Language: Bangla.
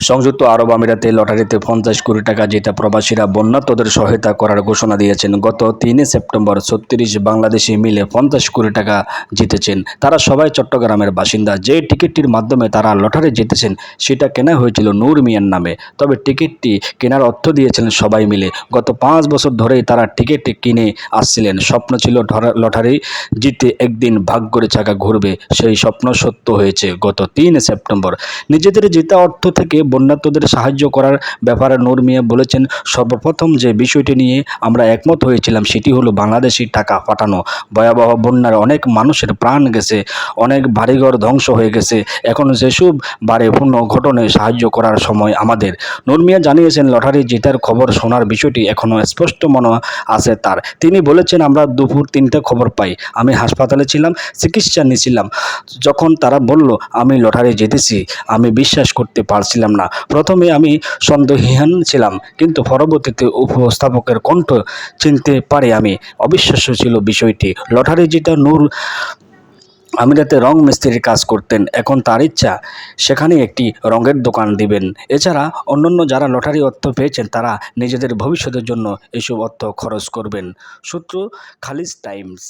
সংযুক্ত আরব আমিরাতে লটারিতে পঞ্চাশ কোটি টাকা জেতা প্রবাসীরা বন্যাত্মদের সহায়তা করার ঘোষণা দিয়েছেন। গত তিনে সেপ্টেম্বর ছত্রিশ বাংলাদেশি মিলে পঞ্চাশ কোটি টাকা জিতেছেন। তারা সবাই চট্টগ্রামের বাসিন্দা। যে টিকিটটির মাধ্যমে তারা লটারি জিতেছেন, সেটা কেনা হয়েছিল নূর মিয়ার নামে। তবে টিকিটটি কেনার অর্থ দিয়েছিলেন সবাই মিলে। গত পাঁচ বছর ধরেই তারা টিকিট কিনে আসছিলেন। স্বপ্ন ছিল লটারি জিতে একদিন ভাগ করে চাকা ঘুরবে। সেই স্বপ্ন সত্য হয়েছে গত তিন সেপ্টেম্বর। নিজেদের জেতা অর্থ থেকে বন্যাত্মদের সাহায্য করার ব্যাপারে নূর মিয়া বলেছেন, সর্বপ্রথম যে বিষয়টি নিয়ে আমরা একমত হয়েছিলাম সেটি হলো বাংলাদেশি টাকা পাঠানো। ভয়াবহ বন্যার অনেক মানুষের প্রাণ গেছে, অনেক বাড়িঘর ধ্বংস হয়ে গেছে। এখন যেসব বারে ঘটনায় সাহায্য করার সময় আমাদের। নূর মিয়া জানিয়েছেন, লটারি জেতার খবর শোনার বিষয়টি এখনও স্পষ্ট মনে আছে তার। তিনি বলেছেন, আমরা দুপুর তিনটে খবর পাই। আমি হাসপাতালে ছিলাম, চিকিৎসা নিয়েছিলাম। যখন তারা বলল, আমি লটারি জিতেছি, আমি বিশ্বাস করতে পারছিলাম না। প্রথমে আমি সন্দেহহীন ছিলাম, কিন্তু পরবর্তীতে উপস্থাপকের কণ্ঠ চিনতে পারে আমি। অবিশ্বাস্য ছিল বিষয়টি। লটারি জিতা নূর আমিরাতে রং মিস্ত্রির কাজ করতেন। এখন তার ইচ্ছা, সেখানে একটি রঙের দোকান দিবেন। এছাড়া অন্যান্য যারা লটারি অর্থ পেয়েছেন, তারা নিজেদের ভবিষ্যতের জন্য এসব অর্থ খরচ করবেন। সূত্র খালিজ টাইমস।